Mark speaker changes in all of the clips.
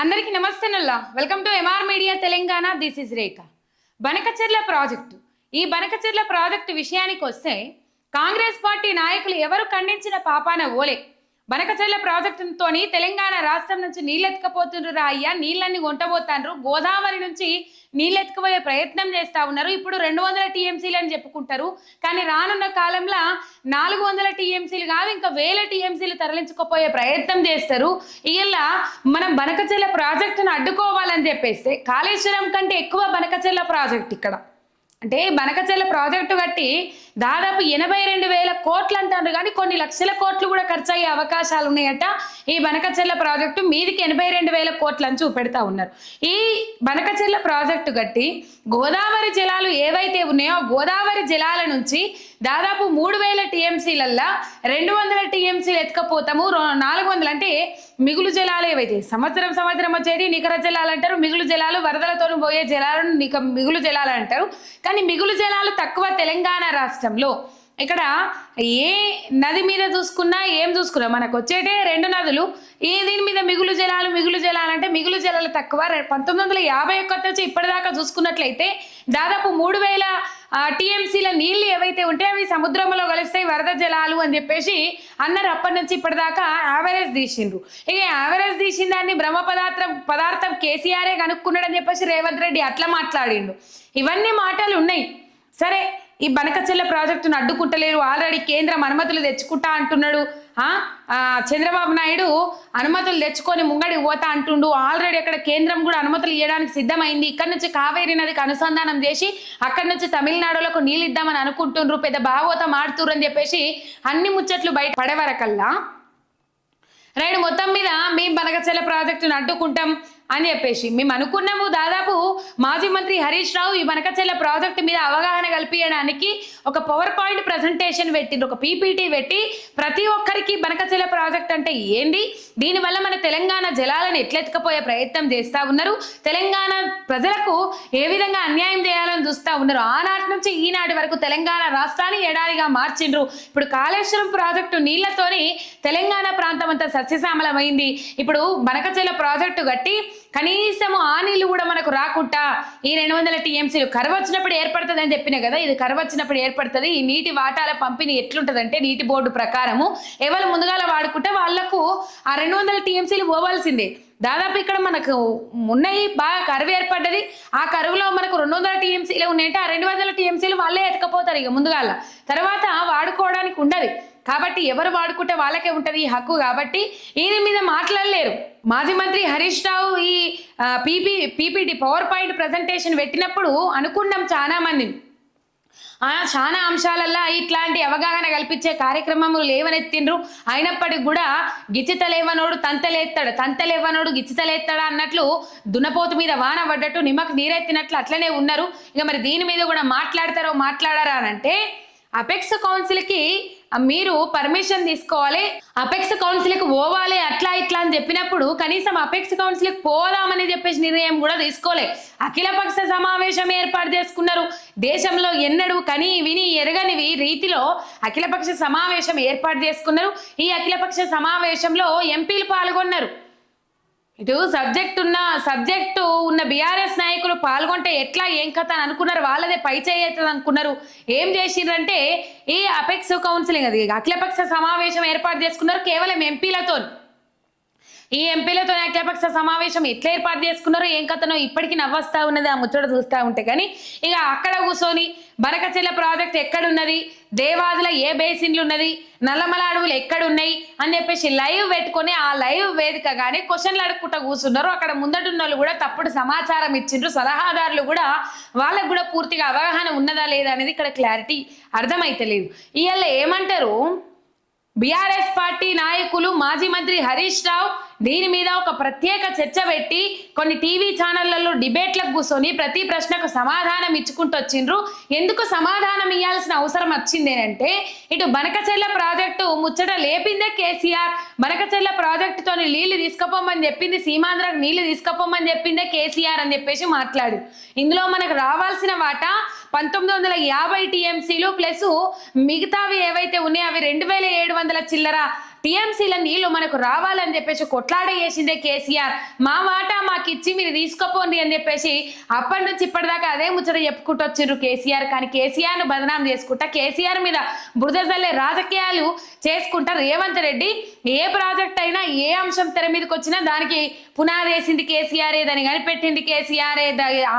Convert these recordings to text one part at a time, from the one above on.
Speaker 1: అందరికీ నమస్తే నల్లా. Welcome to MR media Telangana this is Rekha Banakacherla project. ఈ బనకచెర్ల ప్రాజెక్టు విషయానికి వస్తే కాంగ్రెస్ పార్టీ నాయకులు ఎవరు ఖండించిన పాపాన ఓలే. బనకచెల్ల ప్రాజెక్టుతోని తెలంగాణ రాష్ట్రం నుంచి నీళ్ళెత్తుకపోతుండ్రు అయ్యా. నీళ్ళన్ని కొంటబోతాండ్రు గోదావరి నుంచి నీళ్ళెత్తుకుపోయే ప్రయత్నం చేస్తా ఉన్నారు. ఇప్పుడు రెండు వందల టీఎంసీలు అని చెప్పుకుంటారు. కానీ రానున్న కాలంలో నాలుగు వందల టీఎంసీలు కాదు ఇంకా వేల టీఎంసీలు తరలించుకోపోయే ప్రయత్నం చేస్తారు. ఇలా మనం బనకచెల్ల ప్రాజెక్టును అడ్డుకోవాలని చెప్పేస్తే కాళేశ్వరం కంటే ఎక్కువ బనకచెల్ల ప్రాజెక్ట్ ఇక్కడ. అంటే బనకచెల్ల ప్రాజెక్టు కట్టి దాదాపు ఎనభై రెండు వేల కోట్లు అంటారు కానీ కొన్ని లక్షల కోట్లు కూడా ఖర్చు అయ్యే అవకాశాలు ఉన్నాయట ఈ బనకచెల్ల ప్రాజెక్టు మీదికి ఎనభై రెండు వేల కోట్లు అని చూపెడతా ఉన్నారు. ఈ బనకచెల్ల ప్రాజెక్టు కట్టి గోదావరి జలాలు ఏవైతే ఉన్నాయో గోదావరి జలాల నుంచి దాదాపు మూడు వేల టీఎంసీలల్లా రెండు వందల టీఎంసీలు ఎత్తుకపోతాము. నాలుగు వందలు అంటే మిగులు జలాలు ఏవైతే? సంవత్సరం సంవత్సరం వచ్చేటి నికర జలాలు అంటారు మిగులు జలాలు వరదలతో పోయే జలాలను నిక మిగులు జలాలు అంటారు. కానీ మిగులు జలాలు తక్కువ తెలంగాణ రాష్ట్రంలో. ఇక్కడ ఏ నది మీద చూసుకున్నా ఏం చూసుకున్నా మనకు వచ్చేటే రెండు నదులు. ఏ దీని మీద మిగులు జలాలు మిగులు జలాలు అంటే మిగులు జలాలు తక్కువ. పంతొమ్మిది వందల యాభై ఒకటి నుంచి ఇప్పటిదాకా చూసుకున్నట్లయితే దాదాపు మూడు వేల టీఎంసీల నీళ్ళు ఏవైతే ఉంటే అవి సముద్రంలో కలుస్తాయి వరద జలాలు అని చెప్పేసి అన్నారు అప్పటి నుంచి ఇప్పటిదాకా యావరేజ్ తీసిండ్రు. ఇక యావరేజ్ తీసిన దాన్ని బ్రహ్మ పదార్థం పదార్థం కేసీఆరే కనుక్కున్నాడని చెప్పేసి రేవంత్ రెడ్డి అట్లా మాట్లాడిండు. ఇవన్నీ మాటలు ఉన్నాయి. సరే ఈ బనకచెల్ల ప్రాజెక్టును అడ్డుకుంటలేరు. ఆల్రెడీ కేంద్రం అనుమతులు తెచ్చుకుంటా అంటున్నాడు. చంద్రబాబు నాయుడు అనుమతులు తెచ్చుకొని ముంగడి పోతా అంటుండు. ఆల్రెడీ అక్కడ కేంద్రం కూడా అనుమతులు ఇవ్వడానికి సిద్ధమైంది. ఇక్కడ నుంచి కావేరీ నదికి అనుసంధానం చేసి అక్కడి నుంచి తమిళనాడులకు నీళ్ళు ఇద్దామని అనుకుంటుండ్రు. పెద్ద భాగవతం ఆడుతురు అని చెప్పేసి అన్ని ముచ్చట్లు బయట పడేవరకల్లా. రైట్ మొత్తం మీద మేము బనగచెల ప్రాజెక్టును అడ్డుకుంటాం అని చెప్పేసి. మేము అనుకున్నాము దాదాపు మాజీ మంత్రి హరీష్ రావు ఈ బనకచెల్ల ప్రాజెక్టు మీద అవగాహన కల్పించడానికి ఒక పవర్ పాయింట్ ప్రజెంటేషన్ పెట్టిండ్రు ఒక పీపీటీ పెట్టి ప్రతి ఒక్కరికి బనకచెల ప్రాజెక్ట్ అంటే ఏంది? దీనివల్ల మన తెలంగాణ జలాలను ఎట్లెత్తుకపోయే ప్రయత్నం చేస్తా ఉన్నారు. తెలంగాణ ప్రజలకు ఏ విధంగా అన్యాయం చేయాలని చూస్తా ఉన్నారు? ఆనాటి నుంచి ఈనాటి వరకు తెలంగాణ రాష్ట్రాన్ని ఎడారిగా మార్చిండ్రు. ఇప్పుడు కాళేశ్వరం ప్రాజెక్టు నీళ్ళతోని తెలంగాణ ప్రాంతం అంతా సస్యశ్యామలమైంది. ఇప్పుడు బనకచెల ప్రాజెక్టు కట్టి కనీసం ఆ నీళ్ళు కూడా మనకు రాకుండా ఈ రెండు వందల టీఎంసీలు కరువు వచ్చినప్పుడు ఏర్పడుతుంది అని చెప్పిన కదా ఇది కరువు వచ్చినప్పుడు ఏర్పడుతుంది. ఈ నీటి వాటాల పంపిణీ ఎట్లుంటదంటే నీటి బోర్డు ప్రకారము ఎవరు ముందుగాల వాడుకుంటే వాళ్ళకు ఆ రెండు వందల టీఎంసీలు పోవాల్సిందే. దాదాపు ఇక్కడ మనకు ఉన్నాయి బాగా కరువు ఏర్పడ్డది. ఆ కరువులో మనకు రెండు వందల టీఎంసీలు ఉన్నాయంటే ఆ రెండు వందల టీఎంసీలు వాళ్ళే ఎతకపోతారు ఇక ముందుగాల. తర్వాత వాడుకోవడానికి ఉండదు. కాబట్టి ఎవరు వాడుకుంటే వాళ్ళకే ఉంటుంది ఈ హక్కు కాబట్టి దీని మీద మాట్లాడలేరు. మాజీ మంత్రి హరీష్ రావు ఈ PP PPT power point presentation పెట్టినప్పుడు అనుకున్నాం చాలా మంది. చాలా అంశాలల్లో ఇట్లాంటి అవగాహన కల్పించే కార్యక్రమములు లేవనెత్తిండ్రు. అయినప్పటికి కూడా గిచ్చితలేవనోడు తంతలేస్తాడు తంతలేవనోడు గిచ్చితలేస్తాడా అన్నట్లు దున్నపోతు మీద వాన పడ్డట్టు నిమ్మకు నీరెత్తినట్లు అట్లనే ఉన్నారు. ఇక మరి దీని మీద కూడా మాట్లాడతారో మాట్లాడారా అంటే అపెక్స్ కౌన్సిల్కి మీరు పర్మిషన్ తీసుకోవాలి అపెక్స్ కౌన్సిల్కి పోవాలి అట్లా ఇట్లా అని చెప్పినప్పుడు కనీసం అపెక్స్ కౌన్సిల్కి పోదామని చెప్పేసి నిర్ణయం కూడా తీసుకోలే. అఖిలపక్ష సమావేశం ఏర్పాటు చేసుకున్నారు. దేశంలో ఎన్నడూ కని విని ఎరగనివి రీతిలో అఖిలపక్ష సమావేశం ఏర్పాటు చేసుకున్నారు. ఈ అఖిలపక్ష సమావేశంలో ఎంపీలు పాల్గొన్నారు. ఇటు సబ్జెక్ట్ ఉన్న సబ్జెక్టు ఉన్న బీఆర్ఎస్ నాయకులు పాల్గొంటే ఎట్లా ఏం కథ అని అనుకున్నారు వాళ్ళదే పై చేయవుతుంది అనుకున్నారు. ఏం చేసిండ్రంటే ఈ అపెక్స్ కౌన్సిలింగ్ అది అఖిలపక్ష సమావేశం ఏర్పాటు చేసుకున్నారు కేవలం ఎంపీలతో ఈ ఎంపీలతో అఖిలపక్ష సమావేశం ఎట్లా ఏర్పాటు చేసుకున్నారో ఏం కథనో ఇప్పటికీ నవ్వస్తా ఉన్నది ఆ ముచ్చట చూస్తూ ఉంటే. కానీ ఇక అక్కడ కూర్చొని బరకచెల ప్రాజెక్ట్ ఎక్కడున్నది? దేవాదుల ఏ బేసిన్లు ఉన్నది నల్లమల అడవులు ఎక్కడున్నాయి? అని చెప్పేసి లైవ్ పెట్టుకొని ఆ లైవ్ వేదికగానే క్వశ్చన్లు అడుక్కుంటా కూర్చున్నారు. అక్కడ ముందటున్న వాళ్ళు కూడా తప్పుడు సమాచారం ఇచ్చిండ్రు. సలహాదారులు కూడా వాళ్ళకు కూడా పూర్తిగా అవగాహన ఉన్నదా లేదా అనేది ఇక్కడ క్లారిటీ అర్థమైతలేదు. ఇవాళ ఏమంటారు? బీఆర్ఎస్ పార్టీ నాయకులు మాజీ మంత్రి హరీష్ రావు దీని మీద ఒక ప్రత్యేక చర్చ పెట్టి కొన్ని టీవీ ఛానళ్ళలో డిబేట్లకు కూర్చొని ప్రతి ప్రశ్నకు సమాధానం ఇచ్చుకుంటూ వచ్చిండ్రు. ఎందుకు సమాధానం ఇవ్వాల్సిన అవసరం వచ్చింది అంటే ఇటు బనకచెల్ల ప్రాజెక్టు ముచ్చట లేపిందే కేసీఆర్. బనకచెల్ల ప్రాజెక్టుతోని నీళ్ళు తీసుకుపోమని చెప్పింది సీమాంధ్రకు నీళ్ళు తీసుకుపోమని చెప్పిందే కేసీఆర్ అని చెప్పేసి మాట్లాడు. ఇందులో మనకు రావాల్సిన వాటా పంతొమ్మిది వందల యాభై టీఎంసీలు ప్లస్ మిగతావి ఏవైతే ఉన్నాయో అవి రెండు వేల ఏడు వందల చిల్లర టీఎంసీల నీళ్ళు మనకు రావాలని చెప్పేసి కొట్లాడ చేసిందే కేసీఆర్. మా వాటా మాకు ఇచ్చి మీరు తీసుకోపోండి అని చెప్పేసి అప్పటి నుంచి ఇప్పటిదాకా అదే ముచ్చట చెప్పుకుంటూ వచ్చిండ్రు కేసీఆర్. కానీ కేసీఆర్ను బదనాం చేసుకుంటా కేసీఆర్ మీద బురదల్లే రాజకీయాలు చేసుకుంటా రేవంత్ రెడ్డి ఏ ప్రాజెక్ట్ అయినా ఏ అంశం తెర మీదకి వచ్చినా దానికి పునాదేసింది కేసీఆర్ దాన్ని కనిపెట్టింది కేసీఆర్.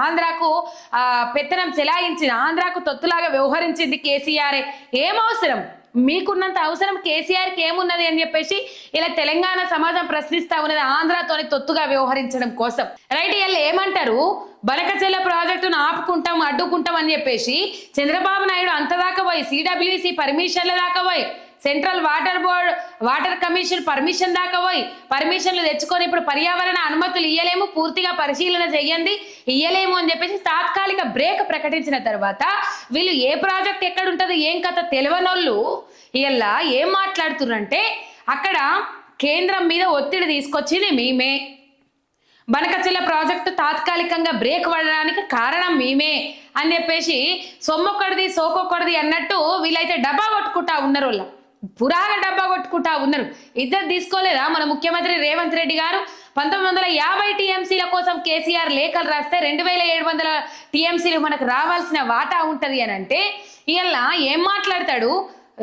Speaker 1: ఆంధ్రాకు ఆ, పెత్తనం చెలాయించింది ఆంధ్రాకు తొత్తులాగా వ్యవహరించింది కేసీఆర్. ఏం అవసరం? మీకున్నంత అవసరం కేసీఆర్కి ఏమున్నది అని చెప్పేసి ఇలా తెలంగాణ సమాజం ప్రశ్నిస్తా ఉన్నది ఆంధ్రతోని తొత్తుగా వ్యవహరించడం కోసం. రైట్ వీళ్ళు ఏమంటారు? బనకచెల్ల ప్రాజెక్టును ఆపుకుంటాం అడ్డుకుంటాం అని చెప్పేసి చంద్రబాబు నాయుడు అంతదాకా పోయి సిడబ్ల్యూసి పర్మిషన్ల దాకా పోయి central water board water commission permission దాకా పోయి పర్మిషన్లు తెచ్చుకొని ఇప్పుడు పర్యావరణ అనుమతులు ఇయ్యలేము పూర్తిగా పరిశీలన చెయ్యండి ఇయ్యలేము అని చెప్పేసి తాత్కాలిక బ్రేక్ ప్రకటించిన తర్వాత వీళ్ళు ఏ ప్రాజెక్ట్ ఎక్కడ ఉంటుంది ఏం కథ తెలియనోళ్ళు ఇలా ఏం మాట్లాడుతున్నారంటే అక్కడ కేంద్రం మీద ఒత్తిడి తీసుకొచ్చింది మేమే. బనకచిల్ల ప్రాజెక్టు తాత్కాలికంగా బ్రేక్ పడడానికి కారణం మేమే అని చెప్పేసి సొమ్మొక్కడిది సోకొక్కడిది అన్నట్టు వీళ్ళైతే డబ్బా కొట్టుకుంటా ఉన్నారు వాళ్ళ పురాణ డబ్బా కొట్టుకుంటా ఉన్నారు. ఇద్దరు తీసుకోలేదా? మన ముఖ్యమంత్రి రేవంత్ రెడ్డి గారు పంతొమ్మిది వందల యాభై టీఎంసీల కోసం కేసీఆర్ లేఖలు రాస్తే రెండు వేల ఏడు వందల టీఎంసీలు మనకు రావాల్సిన వాటా ఉంటది అని అంటే ఇలా ఏం మాట్లాడతాడు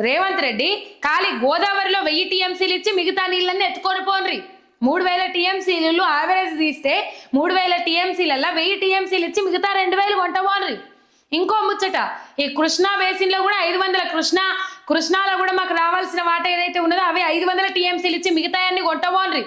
Speaker 1: రేవంత్ రెడ్డి? ఖాళీ గోదావరిలో వెయ్యి టీఎంసీలు ఇచ్చి మిగతా నీళ్ళన్నీ ఎత్తుకొని పోన్రి మూడు వేల టీఎంసీలు యావరేజ్ తీస్తే మూడు వేల టీఎంసీలల్లా వెయ్యి టీఎంసీలు ఇచ్చి మిగతా రెండు వేలు కొంటపోన్రి ఇంకో ముచ్చట ఈ కృష్ణా బేసిన్లో కూడా ఐదు వందల కృష్ణా కృష్ణాలో కూడా మాకు రావాల్సిన వాట ఏదైతే ఉన్నదో అవి ఐదు వందల టీఎంసీలు ఇచ్చి మిగతా అన్ని కొట్టబోన్రి.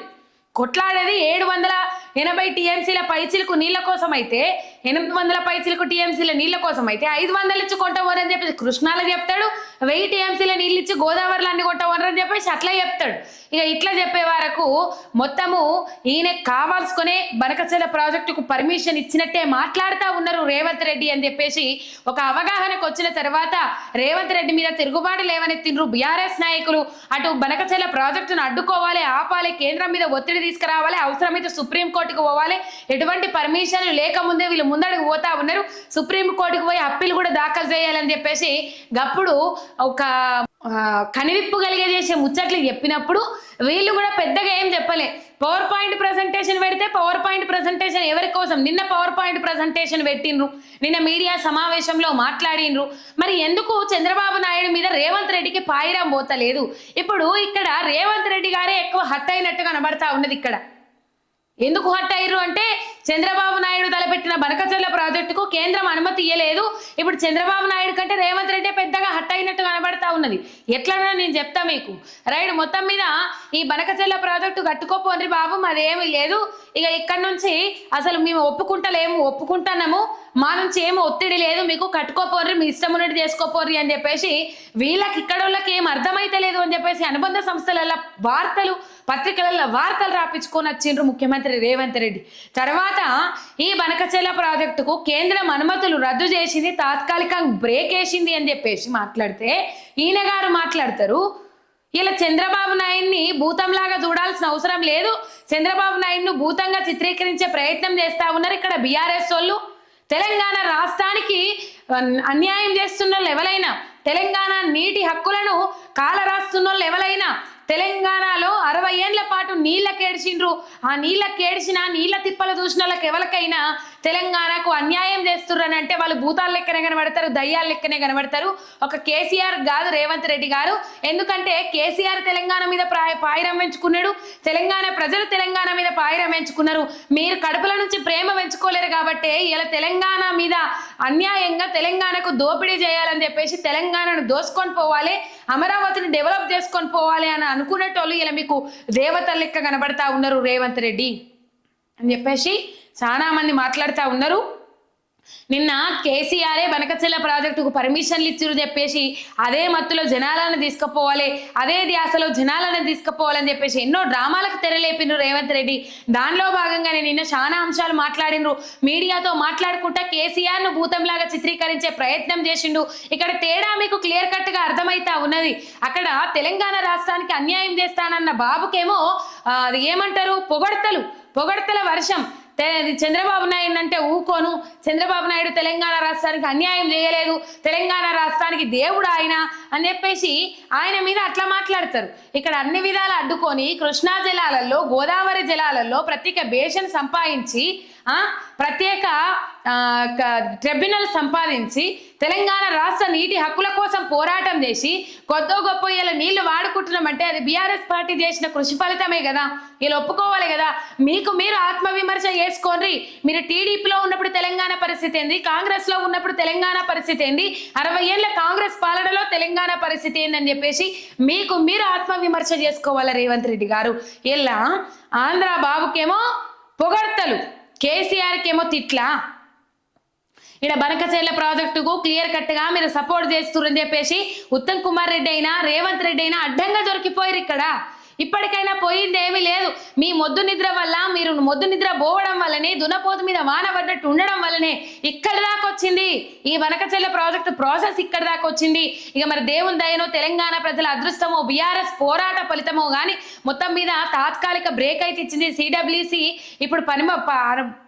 Speaker 1: కొట్లాడేది ఏడు వందల ఎనభై టీఎంసీల పైచిలకు నీళ్ళ కోసం అయితే ఎనిమిది వందల పైసలకు టీఎంసీల నీళ్ళ కోసం అయితే ఐదు వందలు ఇచ్చి కొంటపోరని చెప్పేసి కృష్ణాలో చెప్తాడు. వెయ్యి టీఎంసీల నీళ్ళు ఇచ్చి గోదావరిలో అన్ని కొంటపోరని చెప్పేసి అట్లా చెప్తాడు. ఇక ఇట్లా చెప్పే వరకు మొత్తము ఈయన కావాల్సుకునే బనకచెల ప్రాజెక్టుకు పర్మిషన్ ఇచ్చినట్టే మాట్లాడుతూ ఉన్నారు రేవంత్ రెడ్డి అని చెప్పేసి ఒక అవగాహనకు వచ్చిన తర్వాత రేవంత్ రెడ్డి మీద తిరుగుబాటు లేవనెత్తిండ్రు బీఆర్ఎస్ నాయకులు. అటు బనకచెల ప్రాజెక్టును అడ్డుకోవాలి ఆపాలి కేంద్రం మీద ఒత్తిడి తీసుకురావాలి అవసరమైతే సుప్రీంకోర్టుకు పోవాలి. ఎటువంటి పర్మిషన్లు లేకముందే వీళ్ళు ముందడుగు పోతా ఉన్నారు. సుప్రీంకోర్టుకు పోయి అప్పీలు కూడా దాఖలు చేయాలని చెప్పేసి గప్పుడు ఒక కనివిప్పు కలిగే చేసే ముచ్చట్లు చెప్పినప్పుడు వీళ్ళు కూడా పెద్దగా ఏం చెప్పలే. పవర్ పాయింట్ ప్రజెంటేషన్ పెడితే పవర్ పాయింట్ ప్రజెంటేషన్ ఎవరి కోసం? నిన్న పవర్ పాయింట్ ప్రజెంటేషన్ పెట్టిండ్రు. నిన్న మీడియా సమావేశంలో మాట్లాడిండ్రు. మరి ఎందుకు చంద్రబాబు నాయుడు మీద రేవంత్ రెడ్డికి పాయిరం పోతలేదు? ఇప్పుడు ఇక్కడ రేవంత్ రెడ్డి గారే ఎక్కువ హత్ అయినట్టు కనబడతా ఉన్నది ఇక్కడ. ఎందుకు హట్ అయ్యారు అంటే చంద్రబాబు నాయుడు తలపెట్టిన బనకచర్ల ప్రాజెక్టుకు కేంద్రం అనుమతి ఇయ్యలేదు. ఇప్పుడు చంద్రబాబు నాయుడు కంటే రేవంత్ రెడ్డి పెద్దగా హట్ అయినట్టు కనబడతా ఉన్నది. ఎట్లనో నేను చెప్తా మీకు. రైట్ మొత్తం మీద ఈ బనకచర్ల ప్రాజెక్టు కట్టుకోపోండి బాబు మాదేమీ లేదు. ఇక ఇక్కడ నుంచి అసలు మేము ఒప్పుకుంటలేము ఒప్పుకుంటున్నాము. మా నుంచి ఏమి ఒత్తిడి లేదు మీకు కట్టుకోపోర్రి మీ ఇష్టం ఉన్నట్టు చేసుకోపోర్రి అని చెప్పేసి వీళ్ళకి ఇక్కడ వాళ్ళకి ఏం అర్థమైతే లేదు అని చెప్పేసి అనుబంధ సంస్థలలో వార్తలు పత్రికలలో వార్తలు రాపించుకొని వచ్చిండ్రు ముఖ్యమంత్రి రేవంత్ రెడ్డి. తర్వాత ఈ బనకచెల ప్రాజెక్టుకు కేంద్రం అనుమతులు రద్దు చేసింది తాత్కాలికంగా బ్రేక్ వేసింది అని చెప్పేసి మాట్లాడితే ఈయన గారు మాట్లాడతారు. ఇలా చంద్రబాబు నాయుడిని భూతంలాగా చూడాల్సిన అవసరం లేదు. చంద్రబాబు నాయుడును భూతంగా చిత్రీకరించే ప్రయత్నం చేస్తా ఉన్నారు ఇక్కడ బీఆర్ఎస్ వాళ్ళు. తెలంగాణ రాష్ట్రానికి అన్యాయం చేస్తున్న వాళ్ళు ఎవరైనా తెలంగాణ నీటి హక్కులను కాలరాస్తున్న వాళ్ళు ఎవరైనా తెలంగాణలో అరవై ఏండ్ల పాటు నీళ్ళ కేడిచిండ్రు. ఆ నీళ్ళ కేడిచిన నీళ్ళ తిప్పలు చూసిన వాళ్ళకి ఎవరికైనా తెలంగాణకు అన్యాయం చేస్తుర్రని అంటే వాళ్ళు భూతాల లెక్కనే కనబడతారు దయ్యాల లెక్కనే కనబడతారు. ఒక కేసీఆర్ కాదు రేవంత్ రెడ్డి గారు. ఎందుకంటే కేసీఆర్ తెలంగాణ మీద ప్రాయ పాయిరం పెంచుకున్నాడు. తెలంగాణ ప్రజలు తెలంగాణ మీద పాయిరం పెంచుకున్నారు. మీరు కడుపుల నుంచి ప్రేమ పెంచుకోలేరు కాబట్టి ఇలా తెలంగాణ మీద అన్యాయంగా తెలంగాణకు దోపిడీ చేయాలని చెప్పేసి తెలంగాణను దోసుకొని పోవాలి అమరావతిని డెవలప్ చేసుకొని పోవాలి అని అనుకునేటోళ్ళు ఇలా మీకు దేవత లెక్క కనబడతా ఉన్నారు రేవంత్ రెడ్డి అని చెప్పేసి చాలా మంది మాట్లాడుతూ ఉన్నారు. నిన్న కేసీఆరే బనకచెల్ల ప్రాజెక్టుకు పర్మిషన్లు ఇచ్చిరు చెప్పేసి అదే మత్తులో జనాలను తీసుకుపోవాలి అదే ధ్యాసలో జనాలను తీసుకుపోవాలని చెప్పేసి ఎన్నో డ్రామాలకు తెరలేపిండ్రు రేవంత్ రెడ్డి. దానిలో భాగంగానే నిన్న చాలా అంశాలు మాట్లాడినరు మీడియాతో మాట్లాడుకుంటా కేసీఆర్ను భూతంలాగా చిత్రీకరించే ప్రయత్నం చేసిండు. ఇక్కడ తేడా మీకు క్లియర్ కట్గా అర్థమైతా ఉన్నది. అక్కడ తెలంగాణ రాష్ట్రానికి అన్యాయం చేస్తానన్న బాబుకేమో అది ఏమంటారు? పొగడతలు. పొగడతల వర్షం. చంద్రబాబు నాయుడు అంటే ఊకోను. చంద్రబాబు నాయుడు తెలంగాణ రాష్ట్రానికి అన్యాయం చేయలేదు. తెలంగాణ రాష్ట్రానికి దేవుడు ఆయన అని చెప్పేసి ఆయన మీద అట్లా మాట్లాడతారు. ఇక్కడ అన్ని విధాలు అడ్డుకొని కృష్ణా జలాలలో గోదావరి జలాలలో ప్రత్యేక బేషన్ సంపాదించి ప్రత్యేక ట్రిబ్యునల్ సంపాదించి తెలంగాణ రాష్ట్ర నీటి హక్కుల కోసం పోరాటం చేసి కొద్దో గొప్ప ఇలా నీళ్ళు వాడుకుంటున్నామంటే అది బీఆర్ఎస్ పార్టీ చేసిన కృషి ఫలితమే కదా. వీళ్ళు ఒప్పుకోవాలి కదా. మీకు మీరు ఆత్మవిమర్శ చేసుకోండి. మీరు టీడీపీలో ఉన్నప్పుడు తెలంగాణ పరిస్థితి ఏంది? కాంగ్రెస్లో ఉన్నప్పుడు తెలంగాణ పరిస్థితి ఏంది? అరవై ఏళ్ళ కాంగ్రెస్ పాలనలో తెలంగాణ పరిస్థితి ఏందని చెప్పేసి మీకు మీరు ఆత్మవిమర్శ చేసుకోవాలి రేవంత్ రెడ్డి గారు? ఇలా ఆంధ్ర బాబుకేమో పొగడ్తలు. కేసీఆర్కి ఏమో తిట్లా? ఇక్కడ బనకచెర్ల ప్రాజెక్టుకు క్లియర్ కట్గా మీరు సపోర్ట్ చేస్తున్నారని చెప్పేసి ఉత్తమ్ కుమార్ రెడ్డి అయినా రేవంత్ రెడ్డి అయినా అడ్డంగా దొరికిపోయారు ఇక్కడ. ఇప్పటికైనా పోయింది ఏమీ లేదు. మీ మొద్దు నిద్ర వల్ల మీరు మొద్దు నిద్ర పోవడం వల్లనే దునపోతు మీద వాన పడ్డట్టు ఉండడం వల్లనే ఇక్కడ దాకా వచ్చింది. ఈ వనకచెల్ల ప్రాజెక్టు ప్రాసెస్ ఇక్కడ దాకా వచ్చింది. ఇక మరి దేవుని దయనో తెలంగాణ ప్రజల అదృష్టమో బీఆర్ఎస్ పోరాట ఫలితమో కానీ మొత్తం మీద తాత్కాలిక బ్రేక్ అయితే ఇచ్చింది. సిడబ్ల్యూసి ఇప్పుడు పని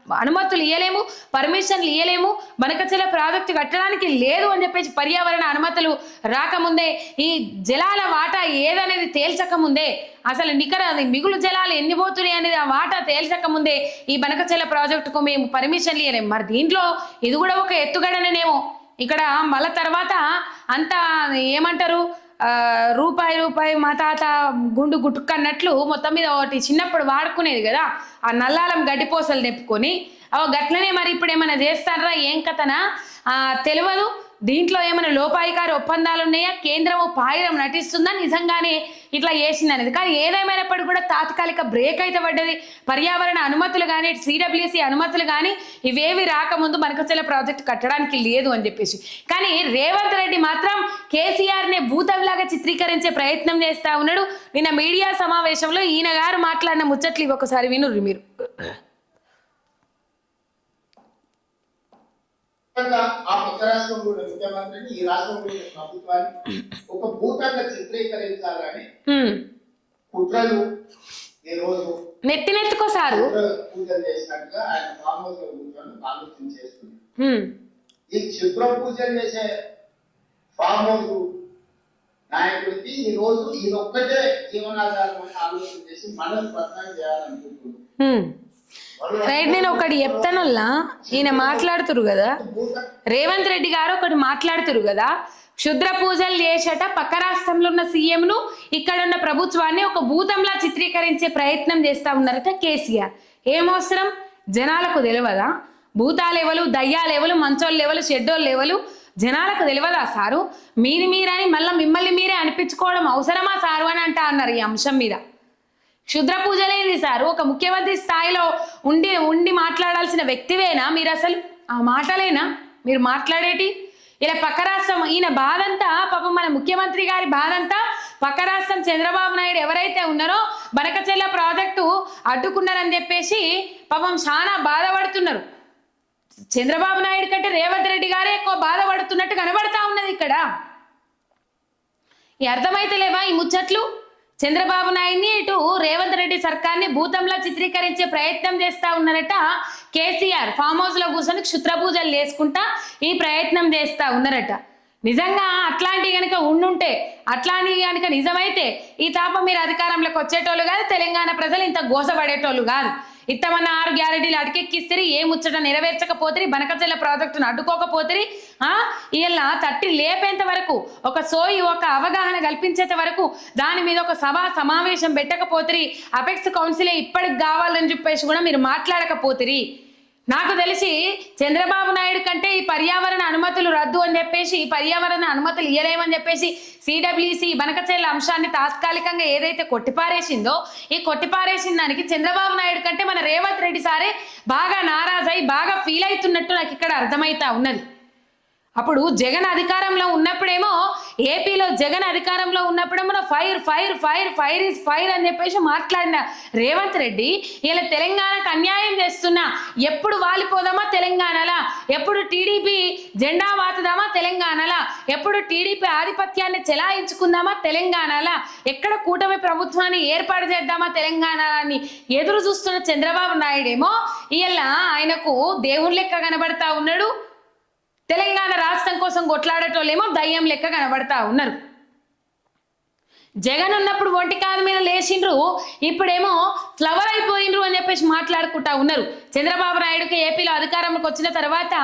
Speaker 1: అనుమతులు ఇవ్వలేము పర్మిషన్లు ఇవ్వలేము బనకచెల ప్రాజెక్టు కట్టడానికి లేదు అని చెప్పేసి పర్యావరణ అనుమతులు రాకముందే ఈ జలాల వాటా ఏదనేది తేల్చకముందే అసలు నికర మిగులు జలాలు ఎన్ని పోతున్నాయి అనేది ఆ వాటా తేల్చకముందే ఈ బనకచెల ప్రాజెక్టుకు మేము పర్మిషన్లు ఇవ్వలేము మరి దీంట్లో ఇది కూడా ఒక ఎత్తుగడనేమో ఇక్కడ మళ్ళా తర్వాత అంతా ఏమంటారు? రూపాయి రూపాయి మా తాత గుండు గుట్టుకన్నట్లు మొత్తం మీద ఒకటి చిన్నప్పుడు వాడుకునేది కదా ఆ నల్లాలం గడ్డిపోసలు తెప్పుకొని అవ గట్లనే మరి ఇప్పుడు ఏమైనా చేస్తారా ఏం కథనా? ఆ, తెలియదు దీంట్లో ఏమైనా లోపాయికారి ఒప్పందాలు ఉన్నాయా? కేంద్రం పాయిరం నటిస్తుందా? నిజంగానే ఇట్లా చేసింది అనేది కానీ ఏదేమైనప్పటికీ కూడా తాత్కాలిక బ్రేక్ అయితే పడ్డది. పర్యావరణ అనుమతులు కానీ సిడబ్ల్యూసి అనుమతులు కానీ ఇవేవి రాకముందు మనకొచ్చేల ప్రాజెక్ట్ కట్టడానికి లేదు అని చెప్పేసి. కానీ రేవంత్ రెడ్డి మాత్రం కేసీఆర్ని భూతంలాగా చిత్రీకరించే ప్రయత్నం చేస్తా ఉన్నాడు. నిన్న మీడియా సమావేశంలో ఈయన గారు మాట్లాడిన ముచ్చట్లు ఇవి ఒకసారి వినుర్రి మీరు.
Speaker 2: ఆ ముఖ్యమంత్రిని ఈ రాష్ట్రంలో ఉన్న ప్రభుత్వాన్ని ఒక భూతంగా చిత్రీకరించాలని. కుట్రలు ఈ రోజు
Speaker 1: సారు
Speaker 2: పూజలు చేసినట్టుగా ఆయన కూర్చొని ఆలోచన. ఈ క్షుద్ర పూజలు చేసే ఫామ్ హౌస్ నాయకుడికి ఈ రోజు ఇది ఒక్కటే జీవనాధారం ఆలోచన చేసి మనం పత్రం చేయాలనుకుంటున్నాం.
Speaker 1: రైట్ నేను ఒకటి చెప్తానుల్లా. ఈయన మాట్లాడుతురు కదా. రేవంత్ రెడ్డి గారు ఒకటి మాట్లాడుతురు కదా. క్షుద్ర పూజలు చేసేట పక్క రాష్ట్రంలో ఉన్న సీఎంను ఇక్కడ ఉన్న ప్రభుత్వాన్ని ఒక భూతంలా చిత్రీకరించే ప్రయత్నం చేస్తా ఉన్నారట కేసీఆర్. ఏమవసరం జనాలకు తెలియదా భూతాలెవలు దయ్యాలెవలు మంచోళ్ళెవలు షెడ్డోళ్ళెవలు జనాలకు తెలియదా సారు? మీది మీరని మళ్ళీ మిమ్మల్ని మీరే అనిపించుకోవడం అవసరమా సారు అని అంటా అన్నారు ఈ అంశం మీద. క్షుద్ర పూజలేంది సార్? ఒక ముఖ్యమంత్రి స్థాయిలో ఉండి ఉండి మాట్లాడాల్సిన వ్యక్తివేనా? మీరు అసలు ఆ మాటలేనా? మీరు మాట్లాడేటి? ఇలా పక్క రాష్ట్రం ఈయన బాధంతా పాపం మన ముఖ్యమంత్రి గారి బాధంతా పక్క రాష్ట్రం చంద్రబాబు నాయుడు ఎవరైతే ఉన్నారో బనకచెల్ల ప్రాజెక్టు అడ్డుకున్నారని చెప్పేసి పాపం చాలా బాధపడుతున్నారు. చంద్రబాబు నాయుడు కంటే రేవంత్ రెడ్డి గారే ఎక్కువ బాధపడుతున్నట్టు కనబడతా ఉన్నది ఇక్కడ. ఈ అర్థమైతలేవా ఈ ముచ్చట్లు? చంద్రబాబు నాయుడిని ఇటు రేవంత్ రెడ్డి సర్కార్ని భూతంలా చిత్రీకరించే ప్రయత్నం చేస్తా ఉన్నారట కేసీఆర్. ఫామ్ హౌస్లో కూర్చొని క్షుత్రపూజలు చేసుకుంటా ఈ ప్రయత్నం చేస్తా ఉన్నారట. నిజంగా అట్లాంటి కనుక ఉండుంటే అట్లాంటి కనుక నిజమైతే ఈ తాప మీరు అధికారంలోకి వచ్చేటోళ్ళు కాదు తెలంగాణ ప్రజలు ఇంత గోసపడేటోళ్ళు కాదు. ఇత్తమన్న ఆరు గ్యారెంటీలు అడికెక్కిస్తే ఏ ముచ్చట నెరవేర్చకపోతే బనకచెల్ల ప్రాజెక్టును అడ్డుకోకపోతే ఇలా తట్టి లేపేంత వరకు ఒక సోయి ఒక అవగాహన కల్పించేంత వరకు దాని మీద ఒక సభా సమావేశం పెట్టకపోతే అపెక్స్ కౌన్సిలే ఇప్పటికి కావాలని చెప్పేసి కూడా మీరు మాట్లాడకపోతిరి నాకు తెలిసి చంద్రబాబు నాయుడు కంటే ఈ పర్యావరణ అనుమతులు రద్దు అని చెప్పేసి ఈ పర్యావరణ అనుమతులు ఇయ్యలేమని చెప్పేసి సిడబ్ల్యూసి బనకచెల్ల అంశాన్ని తాత్కాలికంగా ఏదైతే కొట్టిపారేసిందో ఈ కొట్టిపారేసిన దానికి చంద్రబాబు నాయుడు కంటే మన రేవంత్ రెడ్డి సారే బాగా నారాజై బాగా ఫీల్ అవుతున్నట్టు నాకు ఇక్కడ అర్థమైతా ఉన్నది. అప్పుడు జగన్ అధికారంలో ఉన్నప్పుడేమో ఏపీలో జగన్ అధికారంలో ఉన్నప్పుడేమో fire fire fire fire is fire అని చెప్పేసి మాట్లాడిన రేవంత్ రెడ్డి ఇలా తెలంగాణకు అన్యాయం చేస్తున్నా ఎప్పుడు వాలిపోదామా తెలంగాణలా? ఎప్పుడు టీడీపీ జెండా వాతుదామా తెలంగాణలా? ఎప్పుడు టీడీపీ ఆధిపత్యాన్ని చెలాయించుకుందామా తెలంగాణలా? ఎక్కడ కూటమి ప్రభుత్వాన్ని ఏర్పాటు చేద్దామా తెలంగాణ అని ఎదురు చూస్తున్న చంద్రబాబు నాయుడేమో ఇలా ఆయనకు దేవుని లెక్క కనబడతా ఉన్నాడు తెలంగాణ రాష్ట్రం కోసం కొట్లాడేటోళ్ళేమో దయ్యం లెక్క కనబడతా ఉన్నారు. జగన్ ఉన్నప్పుడు ఒంటి కాలు మీద లేచిండ్రు ఇప్పుడేమో ఫ్లవర్ అయిపోయిండ్రు అని చెప్పేసి మాట్లాడుకుంటా ఉన్నారు. చంద్రబాబు నాయుడుకి ఏపీలో అధికారంలోకి వచ్చిన తర్వాత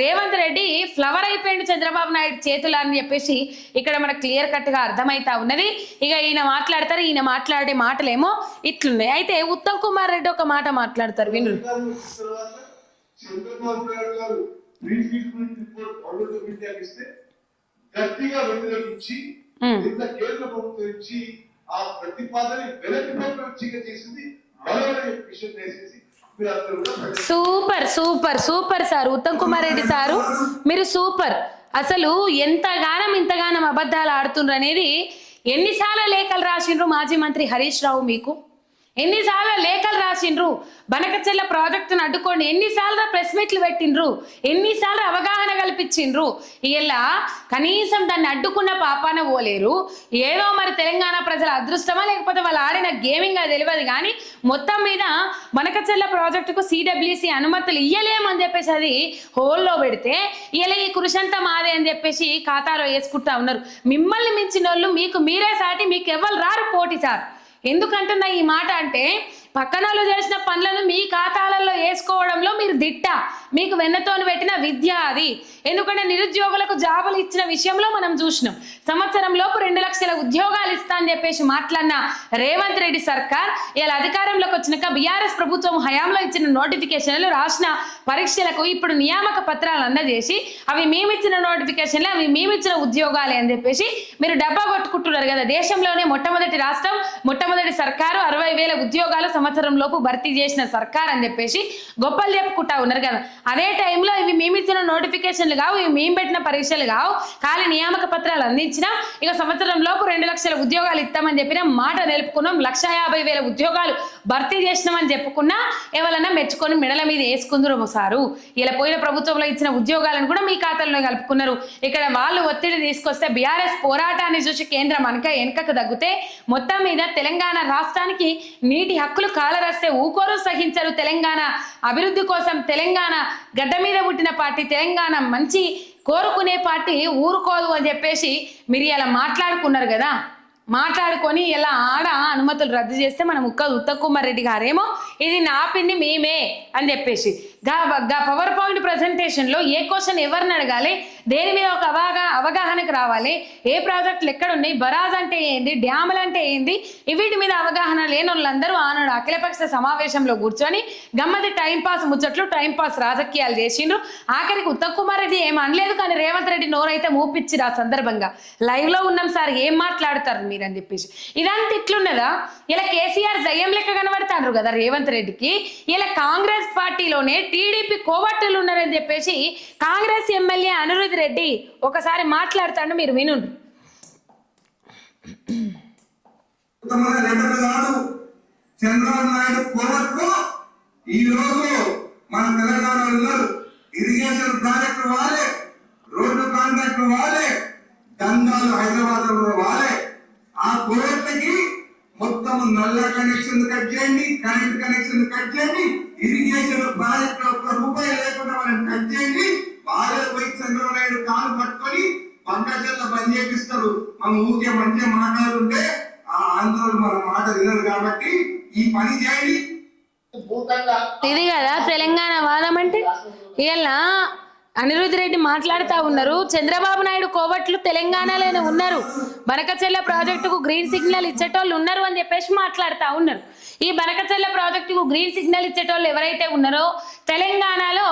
Speaker 1: రేవంత్ రెడ్డి ఫ్లవర్ అయిపోయిండు చంద్రబాబు నాయుడు చేతులు అని చెప్పేసి ఇక్కడ మనకు క్లియర్ కట్గా ఉన్నది. ఇక ఈయన మాట్లాడతారు ఈయన మాట్లాడే మాటలేమో ఇట్లున్నాయి. అయితే ఉత్తమ్ కుమార్ రెడ్డి ఒక మాట మాట్లాడతారు వినరు
Speaker 3: చంద్రబాబు రిపోర్ట్ గట్టిగా వ్యతిరేకించి. ఇంత కేంద్ర ప్రభుత్వం ఇచ్చి ఆ ప్రతిపాదన వెనక్కి చేసింది విషయం చేసేసి
Speaker 1: super super super sir. Uttam Kumar Reddy sir మీరు సూపర్. అసలు ఎంతగానం ఇంతగానం అబద్ధాలు ఆడుతుండ్రు అనేది ఎన్నిసార్లు లేఖలు రాసిండ్రు మాజీ మంత్రి హరీష్ రావు మీకు? ఎన్నిసార్లు లేఖలు రాసిండ్రు? బనకచెల్ల ప్రాజెక్టును అడ్డుకోండి ఎన్నిసార్లు ప్రెస్ మీట్లు పెట్టిండ్రు? ఎన్నిసార్లు అవగాహన కల్పించిండ్రు? ఇలా కనీసం దాన్ని అడ్డుకున్న పాపాన పోలేరు. ఏదో మరి తెలంగాణ ప్రజల అదృష్టమా లేకపోతే వాళ్ళు ఆడిన గేమింగ్ అది తెలియదు కానీ మొత్తం మీద బనకచెల్ల ప్రాజెక్టుకు సిడబ్ల్యూసి అనుమతులు ఇయ్యలేమని చెప్పేసి అది హోల్లో పెడితే ఇలా ఈ కృషంతా మాదే అని చెప్పేసి ఖాతాలో వేసుకుంటా ఉన్నారు. మిమ్మల్ని మించిన వాళ్ళు మీకు మీరే సాటి మీకు ఎవరు రారు పోటీ సార్. ఎందుకంటున్నా ఈ మాట అంటే పక్కన వాళ్ళు చేసిన పనులను మీ ఖాతాలలో వేసుకోవడంలో మీరు దిట్ట. మీకు వెన్నతోని పెట్టిన విద్య అది. ఎందుకంటే నిరుద్యోగులకు జాబులు ఇచ్చిన విషయంలో మనం చూసినాం. సంవత్సరం లోపు రెండు లక్షల ఉద్యోగాలు ఇస్తా అని చెప్పేసి మాట్లాడిన రేవంత్ రెడ్డి సర్కార్ ఇలా అధికారంలోకి వచ్చినాక బీఆర్ఎస్ ప్రభుత్వం హయాంలో ఇచ్చిన నోటిఫికేషన్లు రాసిన పరీక్షలకు ఇప్పుడు నియామక పత్రాలు అందజేసి అవి మేమిచ్చిన నోటిఫికేషన్లు అవి మేమిచ్చిన ఉద్యోగాలే అని చెప్పేసి మీరు డబ్బా కొట్టుకుంటున్నారు కదా. దేశంలోనే మొట్టమొదటి రాష్ట్రం మొట్టమొదటి సర్కారు అరవై వేల ఉద్యోగాలు సంవత్సరం లోపు భర్తీ చేసిన సర్కార్ అని చెప్పేసి గొప్పలు చెప్పుకుంటా ఉన్నారు కదా. అదే టైంలో ఇవి మేము ఇచ్చిన నోటిఫికేషన్లు కావు ఇవి మేము పెట్టిన పరీక్షలు కావు. ఖాళీ నియామక పత్రాలు అందించినా ఇక సంవత్సరం లోపు రెండు లక్షల ఉద్యోగాలు ఇస్తామని చెప్పిన మాట నిలుపుకున్నాం. లక్ష యాభై వేల ఉద్యోగాలు భర్తీ చేసినామని చెప్పుకున్నా ఎవరన్నా మెచ్చుకొని మెడల మీద వేసుకుందరు సారు. ఇలా పోయిన ప్రభుత్వంలో ఇచ్చిన ఉద్యోగాలను కూడా మీ ఖాతాలో కలుపుకున్నారు. ఇక్కడ వాళ్ళు ఒత్తిడి తీసుకొస్తే బీఆర్ఎస్ పోరాటాన్ని చూసి కేంద్రం అనక వెనుకకు తగ్గితే మొత్తం మీద తెలంగాణ రాష్ట్రానికి నీటి హక్కులు కాలరస్తే ఊకోరు సహించరు తెలంగాణ. అభివృద్ధి కోసం తెలంగాణ గడ్డ మీద పుట్టిన పార్టీ తెలంగాణ మంచి కోరుకునే పార్టీ ఊరుకోదు అని చెప్పేసి మీరు ఇలా మాట్లాడుకున్నారు కదా. మాట్లాడుకొని ఇలా ఆడ అనుమతులు రద్దు చేస్తే మనం ఉక్క ఉత్తమ్ కుమార్ రెడ్డి గారేమో ఇది నాపింది మేమే అని చెప్పేసి. గా గా పవర్ పాయింట్ ప్రజెంటేషన్లో ఏ క్వశ్చన్ ఎవరిని అడగాలి? దేని మీద ఒక అవగా అవగాహనకు రావాలి? ఏ ప్రాజెక్టులు ఎక్కడ ఉన్నాయి? బరాజ్ అంటే ఏంది? డ్యాములు అంటే ఏంది? వీటి మీద అవగాహన లేని వాళ్ళందరూ ఆనాడు అఖిలపక్ష సమావేశంలో కూర్చొని గమ్మది టైంపాస్ ముచ్చట్లు టైంపాస్ రాజకీయాలు చేసిండ్రు. ఆఖరికి ఉత్తమ్ కుమార్ రెడ్డి ఏం అనలేదు కానీ రేవంత్ రెడ్డి నోరైతే మూపిచ్చిరు ఆ సందర్భంగా. లైవ్లో ఉన్నాం సార్ ఏం మాట్లాడతారు మీరు అని చెప్పేసి. ఇదంతా ఇట్లున్నదా? ఇలా కేసీఆర్ దయ్యం లెక్క కనబడతాడు కదా రేవంత్ రెడ్డికి. ఇలా కాంగ్రెస్ పార్టీలోనే టీడీపీ కోవట్టలు ఉన్నారని చెప్పేసి కాంగ్రెస్ ఎమ్మెల్యే అనిరుద్ రెడ్డి ఒకసారి మాట్లాడతాడు మీరు
Speaker 4: విను చంద్రబాబు నాయుడు కోవట్లో ఈ రోజు మన తెలంగాణలో ఉన్నారు. ఇరిగేషన్ రోడ్డు కాంట్రాక్ట్ వాలే దందాలు హైదరాబాద్లో ఆ కోవట్లకి మొత్తం నల్ల కనెక్షన్ కట్ చేయండి కరెంట్ కనెక్షన్ కట్ చేయండి ఇరిగేషన్ ప్రాజెక్ట్ ఒక్క రూపాయి లేకుండా మనం కట్ చేయండి వాళ్ళే పోయి చంద్రబాబు నాయుడు కాలు పట్టుకొని పంకజల్లో బంద్ చేపిస్తారు. మనం ఊరికే మంచిగా మాట్లాడుతుంటే ఆ ఆంధ్రులు మన మాట వినరు కాబట్టి ఈ పని చేయండి.
Speaker 1: ఇది కదా తెలంగాణ వాదం అంటే? ఇలా అనిరుద్ధ్ రెడ్డి మాట్లాడుతూ ఉన్నారు. చంద్రబాబు నాయుడు కోవట్లు తెలంగాణలోనే ఉన్నారు. బనకచెల్ల ప్రాజెక్టుకు గ్రీన్ సిగ్నల్ ఇచ్చేటోళ్ళు ఉన్నారు అని చెప్పేసి మాట్లాడుతూ ఉన్నారు. ఈ బనకచెల్ల ప్రాజెక్టుకు గ్రీన్ సిగ్నల్ ఇచ్చేటోళ్ళు ఎవరైతే ఉన్నారో తెలంగాణలో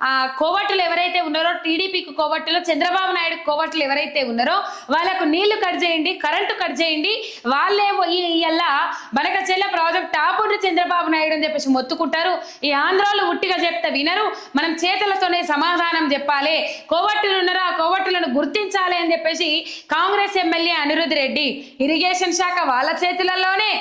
Speaker 1: ఆ కోవట్లు ఎవరైతే ఉన్నారో టీడీపీకి కోవట్టులో చంద్రబాబు నాయుడు కోవట్లు ఎవరైతే ఉన్నారో వాళ్ళకు నీళ్ళు కట్ చేయండి కరెంటు కట్ చేయండి వాళ్ళే ఇలా ఇయ్యల్లా బనకచెల్ల ప్రాజెక్ట్ ఆపుండ్రి చంద్రబాబు నాయుడు అని చెప్పేసి మొత్తుకుంటారు. ఈ ఆంధ్రాలు ఉట్టిగా చెప్తే వినరు. మనం చేతులతోనే సమాధానం చెప్పాలి. కోవట్టులు ఉన్నారో ఆ కోవట్టులను గుర్తించాలి అని చెప్పేసి కాంగ్రెస్ ఎమ్మెల్యే అనిరుద్ రెడ్డి ఇరిగేషన్ శాఖ వాళ్ళ చేతులలోనే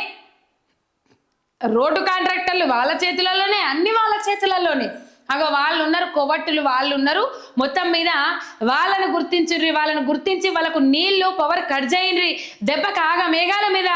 Speaker 1: రోడ్డు కాంట్రాక్టర్లు వాళ్ళ చేతులలోనే అన్ని వాళ్ళ చేతులలోనే అగో వాళ్ళు ఉన్నారు కొవ్వట్టులు వాళ్ళు ఉన్నారు మొత్తం మీద వాళ్ళను గుర్తించుర్రి వాళ్ళను గుర్తించి వాళ్ళకు నీళ్ళు పవర్ కట్ చేయండి దెబ్బ కాగా మేఘాల మీద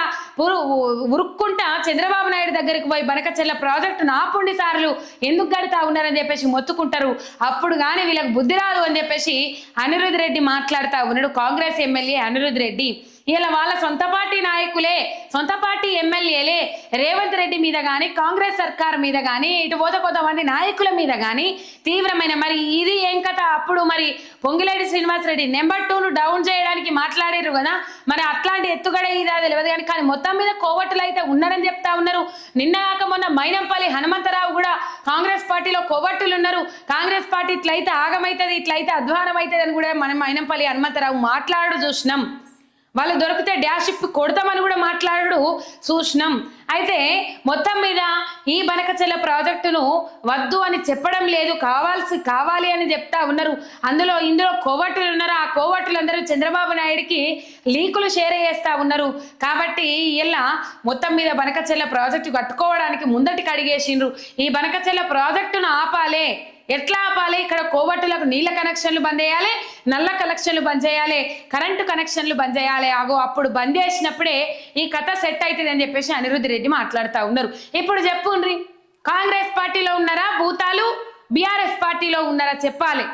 Speaker 1: ఉరుక్కుంటా చంద్రబాబు నాయుడు దగ్గరికి పోయి బనకచెల్ల ప్రాజెక్టు నాపుండి సార్లు. ఎందుకు గడుతా ఉన్నారని చెప్పేసి మొత్తుకుంటారు. అప్పుడు కానీ వీళ్ళకి బుద్ధి రాదు అని చెప్పేసి అనిరుద్ రెడ్డి మాట్లాడుతూ ఉన్నాడు కాంగ్రెస్ ఎమ్మెల్యే అనిరుద్ రెడ్డి. ఇలా వాళ్ళ సొంత పార్టీ నాయకులే సొంత పార్టీ ఎమ్మెల్యేలే రేవంత్ రెడ్డి మీద కానీ కాంగ్రెస్ సర్కార్ మీద కానీ ఇటు పోత కొంతమంది నాయకుల మీద కానీ తీవ్రమైన మరి ఇది ఏం కథ? అప్పుడు మరి పొంగిలేడి శ్రీనివాసరెడ్డి నెంబర్ టూను డౌన్ చేయడానికి మాట్లాడారు కదా? మరి అట్లాంటి ఎత్తుగడ ఇదా తెలియదు కానీ కానీ మొత్తం మీద కోవట్లు అయితే ఉన్నారని చెప్తా ఉన్నారు. నిన్న కాక మొన్న మైనంపల్లి హనుమంతరావు కూడా కాంగ్రెస్ పార్టీలో కోవట్టులు ఉన్నారు. కాంగ్రెస్ పార్టీ ఇట్లయితే ఆగమైతుంది ఇట్లయితే అధ్వానం అవుతుంది అని కూడా మనం మైనంపల్లి హనుమంతరావు మాట్లాడు చూసినాం వాళ్ళు దొరికితే డాష్ ఇప్పి కొడతామని కూడా మాట్లాడు చూసినాం అయితే మొత్తం మీద ఈ బనకచెల్ల ప్రాజెక్టును వద్దు అని చెప్పడం లేదు కావాల్సి కావాలి అని చెప్తా ఉన్నారు. అందులో ఇందులో కోవట్టులు ఉన్నారు? ఆ కోవట్టులందరూ చంద్రబాబు నాయుడికి లీకులు షేర్ చేస్తూ ఉన్నారు. కాబట్టి ఇలా మొత్తం మీద బనకచెల్ల ప్రాజెక్టు కట్టుకోవడానికి ముందటికి అడిగేసిండ్రు. ఈ బనకచెల్ల ప్రాజెక్టును ఆపాలే. ఎట్లా ఆపాలి? ఇక్కడ కోవట్టులకు నీళ్ళ కనెక్షన్లు బంద్ చేయాలి నల్ల కనెక్షన్లు బంద్ చేయాలి కరెంటు కనెక్షన్లు బంద్ చేయాలి. అగో అప్పుడు బంద్ చేసినప్పుడే ఈ కథ సెట్ అవుతుంది అని చెప్పేసి అనిరుద్ధి రెడ్డి మాట్లాడుతూ ఉన్నారు. ఇప్పుడు చెప్పుండ్రి కాంగ్రెస్ పార్టీలో ఉన్నారా భూతాలు? బీఆర్ఎస్ పార్టీలో ఉన్నారా చెప్పాలి.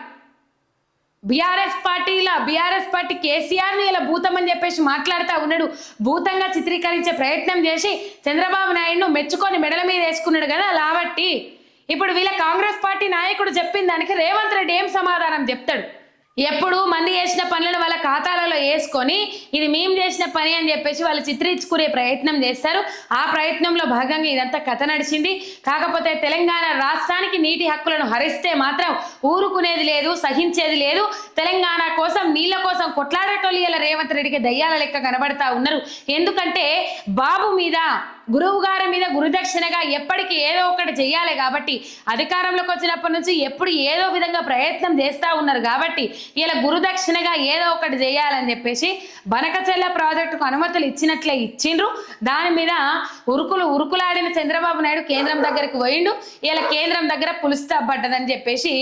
Speaker 1: బీఆర్ఎస్ పార్టీలా? బీఆర్ఎస్ పార్టీ కేసీఆర్ని ఇలా భూతం అని చెప్పేసి మాట్లాడుతూ ఉన్నాడు. భూతంగా చిత్రీకరించే ప్రయత్నం చేసి చంద్రబాబు నాయుడును మెచ్చుకొని మెడల మీద వేసుకున్నాడు కదా లాబట్టి ఇప్పుడు వీళ్ళ కాంగ్రెస్ పార్టీ నాయకుడు చెప్పిన దానికి రేవంత్ రెడ్డి ఏం సమాధానం చెప్తాడు? ఎప్పుడు మంది చేసిన పనులను వాళ్ళ ఖాతాలలో వేసుకొని ఇది మేము చేసిన పని అని చెప్పేసి వాళ్ళు చిత్రించుకునే ప్రయత్నం చేస్తారు. ఆ ప్రయత్నంలో భాగంగా ఇదంతా కథ నడిచింది. కాకపోతే తెలంగాణ రాష్ట్రానికి నీటి హక్కులను హరిస్తే మాత్రం ఊరుకునేది లేదు సహించేది లేదు. తెలంగాణ కోసం నీళ్ళ కోసం కొట్లాడేటోళ్ళు రేవంత్ రెడ్డికి దయ్యాల లెక్క కనబడతా ఉన్నారు. ఎందుకంటే బాబు మీద గురువు గారి మీద గురుదక్షిణగా ఎప్పటికీ ఏదో ఒకటి చెయ్యాలి కాబట్టి అధికారంలోకి వచ్చినప్పటి నుంచి ఎప్పుడు ఏదో విధంగా ప్రయత్నం చేస్తూ ఉన్నారు కాబట్టి ఇలా గురుదక్షిణగా ఏదో ఒకటి చేయాలని చెప్పేసి బనకచెల్ల ప్రాజెక్టుకు అనుమతులు ఇచ్చినట్లే ఇచ్చిండ్రు. దాని మీద ఉరుకులు ఉరుకులాడిన చంద్రబాబు నాయుడు కేంద్రం దగ్గరికి పోయిండు. ఇలా కేంద్రం దగ్గర పులుస్తా పడ్డదని చెప్పేసి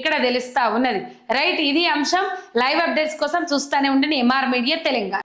Speaker 1: ఇక్కడ తెలుస్తా ఉన్నది. రైట్ ఇది అంశం. లైవ్ అప్డేట్స్ కోసం చూస్తూనే ఉండండి. MR media Telangana.